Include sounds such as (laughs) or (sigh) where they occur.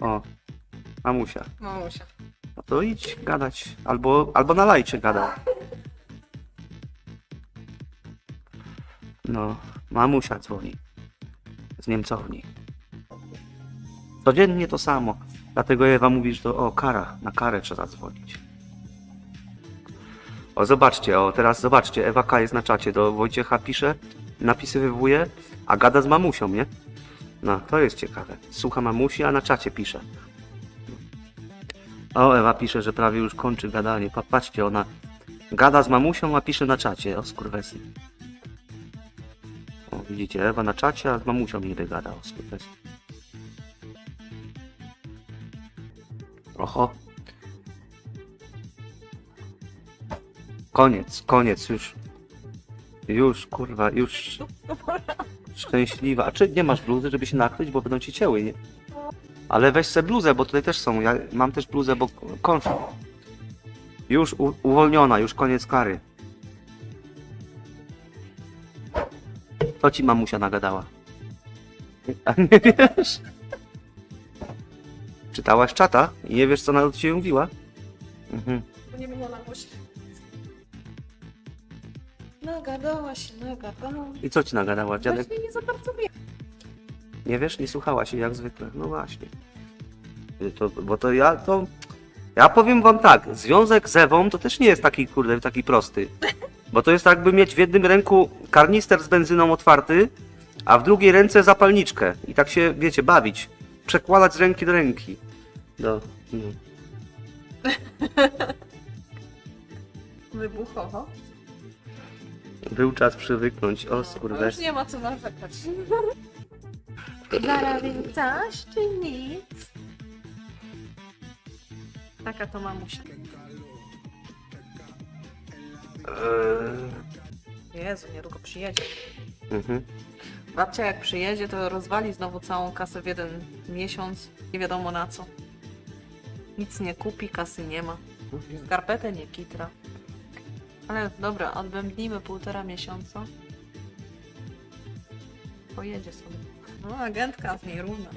O, mamusia. Mamusia. No to idź gadać. Albo, albo na lajcie gadaj. No, mamusia dzwoni. Z Niemcowni. Codziennie to samo. Dlatego Ewa mówi, że to o, kara. Na karę trzeba dzwonić. O, zobaczcie, o, teraz zobaczcie. Ewa K. jest na czacie. Do Wojciecha pisze, napisy wywołuje, a gada z mamusią, nie? No, to jest ciekawe. Słucha mamusi, a na czacie pisze. O, Ewa pisze, że prawie już kończy gadanie. Pa- Patrzcie, ona gada z mamusią, a pisze na czacie. O, skurwesy. O, widzicie, Ewa na czacie, a z mamusią niby gada. O, skurwesy. Oho. Koniec, koniec, już. Już, kurwa, już. (laughs) Szczęśliwa. A czy nie masz bluzy, żeby się nakryć, bo będą ci cięły, nie? Ale weź sobie bluzę, bo tutaj też są. Ja mam też bluzę, bo konflikt. Już u, uwolniona, już koniec kary. Co ci mamusia nagadała? A nie wiesz? Czytałaś czata i nie wiesz, co ona ciebie mówiła? Mhm. Nie na. Nagadała się, nagadała. I co ci nagadała, dziadek? Właśnie nie za bardzo wiem. Nie wiesz? Nie słuchała się jak zwykle. No właśnie. To, bo to ja to. Ja powiem wam tak, związek z Ewą to też nie jest taki kurde, taki prosty. Bo to jest tak, jakby mieć w jednym ręku karnister z benzyną otwarty, a w drugiej ręce zapalniczkę. I tak się, wiecie, bawić. Przekładać z ręki do ręki. No. no. (laughs) Wybuchowo. Był czas przywyknąć. O skurde. już nie ma co narzekać. Zarobił coś czy nic? Taka to mamusia. Eee, Jezu, niedługo przyjedzie. mhm. Babcia jak przyjedzie, to rozwali znowu całą kasę w jeden miesiąc. Nie wiadomo na co. Nic nie kupi, kasy nie ma. Skarpetę nie kitra. Ale dobra, odbębnijmy półtora miesiąca. Pojedzie sobie. No, agentka z niej równa.